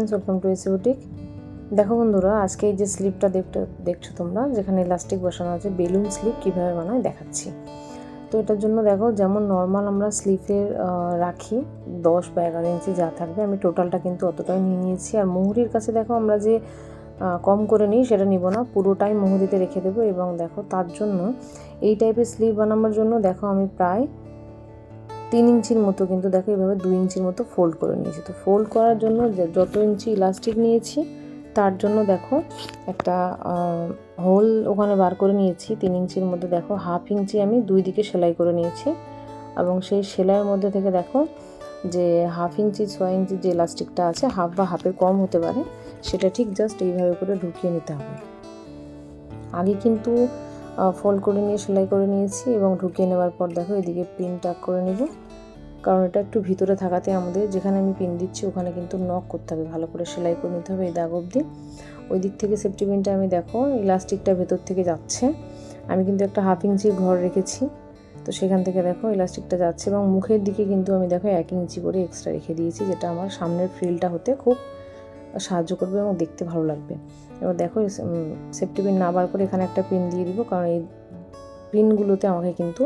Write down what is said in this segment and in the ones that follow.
Friends welcome to AC boutique দেখো বন্ধুরা, আজকে এই যে স্লিপটা দেখছ তোমরা, যেখানে ইলাস্টিক বসানো আছে বেলুন স্লিপ কীভাবে বানায় দেখাচ্ছি। তো এটার জন্য দেখো, যেমন নর্মাল আমরা স্লিপের রাখি, দশ বা এগারো ইঞ্চি যা থাকবে, আমি টোটালটা কিন্তু অতটাই নিয়ে নিয়েছি। আর মুহুরির কাছে দেখো, আমরা যে কম করে নিই, সেটা নিব না, পুরোটাই মুহুরিতে রেখে দেবো। এবং দেখো, তার জন্য এই টাইপের স্লিপ বানানোর জন্য দেখো, আমি প্রায় তিন ইঞ্চির মতো কিন্তু দেখো এইভাবে দুই ইঞ্চির মতো ফোল্ড করে নিয়েছি। তো ফোল্ড করার জন্য যত ইঞ্চি ইলাস্টিক নিয়েছি, তার জন্য দেখো একটা হোল ওখানে বার করে নিয়েছি। তিন ইঞ্চির মধ্যে দেখো হাফ ইঞ্চি আমি দুই দিকে সেলাই করে নিয়েছি। এবং সেই সেলাইয়ের মধ্যে থেকে দেখো যে হাফ ইঞ্চি, ছয় ইঞ্চি যে ইলাস্টিকটা আছে হাফ বা হাফের কম হতে পারে, সেটা ঠিক জাস্ট এইভাবে করে ঢুকিয়ে নিতে হবে। আগে কিন্তু ফোল্ড করে নিয়ে, সেলাই করে নিয়েছি এবং ঢুকিয়ে নেওয়ার পর দেখো এদিকে পিন টাক করে নেব। কারণ এটা একটু ভিতরে থাকাতে আমাদের যেখানে আমি পিন দিচ্ছি, ওখানে কিন্তু নক করতে হবে। ভালো করে সেলাই করে নিতে হবে এই দাগ অবধি। ওই দিক থেকে সেফটি পিনটা আমি দেখো ইলাস্টিকটা ভেতর থেকে যাচ্ছে। আমি কিন্তু একটা হাফ ইঞ্চির ঘর রেখেছি। তো সেখান থেকে দেখো ইলাস্টিকটা যাচ্ছে এবং মুখের দিকে কিন্তু আমি দেখো এক ইঞ্চি করে এক্সট্রা রেখে দিয়েছি, যেটা আমার সামনের ফ্রিলটা হতে খুব সাহায্য করবে এবং দেখতে ভালো লাগবে। এবার দেখো সেফটি পিন না বার করে এখানে একটা পিন দিয়ে দিব, কারণ এই পিনগুলোতে আমাকে কিন্তু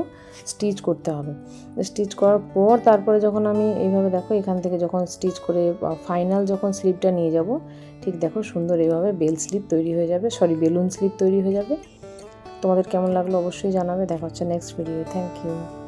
স্টিচ করতে হবে। স্টিচ করার পর তারপরে যখন আমি এইভাবে দেখো, এখান থেকে যখন স্টিচ করে ফাইনাল যখন স্লিপটা নিয়ে যাব, ঠিক দেখো সুন্দর এইভাবে বেল স্লিপ তৈরি হয়ে যাবে সরি বেলুন স্লিপ তৈরি হয়ে যাবে। তোমাদের কেমন লাগল অবশ্যই জানাবে, দেখা হচ্ছে নেক্সট ভিডিও থ্যাংক ইউ